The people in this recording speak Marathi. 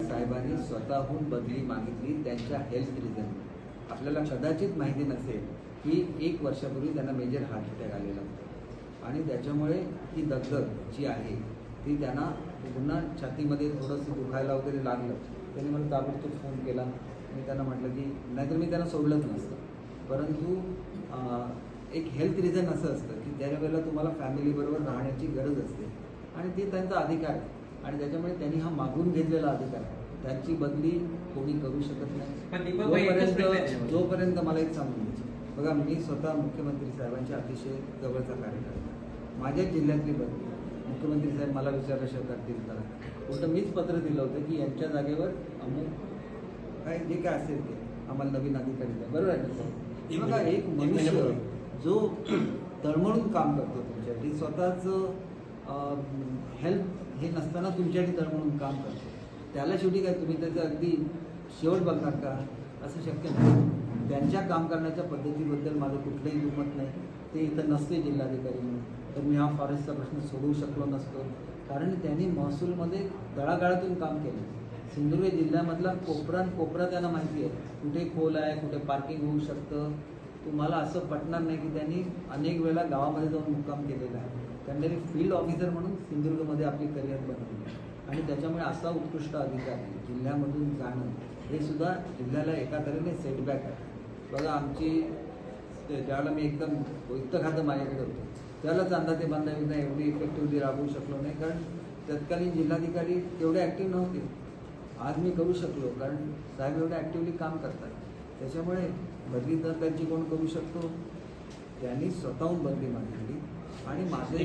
साहेबांनी स्वतःहून बदली मागितली त्यांच्या हेल्थ रिझन आपल्याला कदाचित माहिती नसेल की एक वर्षापूर्वी त्यांना मेजर हार्ट अटॅक आलेला होता. आणि त्याच्यामुळे ही दगदग जी आहे ती त्यांना पुन्हा छातीमध्ये थोडंसं दुखायला वगैरे लागलं. त्यांनी मला ताबडतोब फोन केला. मी त्यांना म्हटलं की नाहीतर मी त्यांना सोडलंच नसतं. परंतु एक हेल्थ रिझन असं असतं की त्यावेळेला तुम्हाला फॅमिलीबरोबर राहण्याची गरज असते आणि ते त्यांचा अधिकार आहे. आणि त्याच्यामुळे त्यांनी हा मागून घेतलेला अधिकार आहे. त्यांची बदली कोणी करू शकत नाही. जोपर्यंत मला एक सांगून द्यायचं बघा मी स्वतः मुख्यमंत्री साहेबांच्या अतिशय जवळचा कार्यकर्ता आहे. माझ्याच जिल्ह्यातली बदली. मुख्यमंत्री साहेब मला विचारलं दिलं करा. उलटं मीच पत्र दिलं होतं की यांच्या जागेवर अमुक काय जे काय असेल ते आम्हाला नवीन अधिकारी द्या. बरोबर आहे बघा. एक मनुष्य. जो तळमळून काम करतो तुमच्यासाठी स्वतःच हेल्प हे नसताना तुमच्यासाठी म्हणून काम करतो. त्याला शेवटी काय तुम्ही त्याचं अगदी शेवट बघणार का? असं शक्य नाही. त्यांच्या काम करण्याच्या पद्धतीबद्दल माझं कुठलंही दुमत नाही. ते इथं नसते जिल्हाधिकारी म्हणून. तर मी हा फॉरेस्टचा प्रश्न सोडवू शकलो नसतो. कारण त्यांनी महसूलमध्ये तळागाळातून काम केलं. सिंधुदुर्ग जिल्ह्यामधला कोपरा कोपरा त्यांना माहिती आहे. कुठे खोल आहे कुठे पार्किंग होऊ शकतं. तुम्हाला असं पटणार नाही की त्यांनी अनेक वेळेला गावामध्ये जाऊन मुक्काम केलेला आहे. त्यांनी फील्ड ऑफिसर म्हणून सिंधुदुर्गमध्ये आपली करिअर बनवली आणि त्याच्यामुळे असा उत्कृष्ट अधिकारी जिल्ह्यामधून जाणं हे सुद्धा जिल्ह्याला एका तऱ्हेने सेटबॅक आहे. बघा आमची ज्यावेळेला मी एकदम वित्त खातं माझ्याकडे होतं त्यालाच अंदाजे बांधा योजना एवढी इफेक्टिव्हली राबवू शकलो नाही. कारण तत्कालीन जिल्हाधिकारी तेवढे ॲक्टिव्ह नव्हते. आज मी करू शकलो कारण साहेब एवढे ॲक्टिव्हली काम करतात. त्याच्यामुळे बदली तर त्यांची कोण करू शकतो? त्यांनी स्वतःहून बदली मागितली. आणि माझे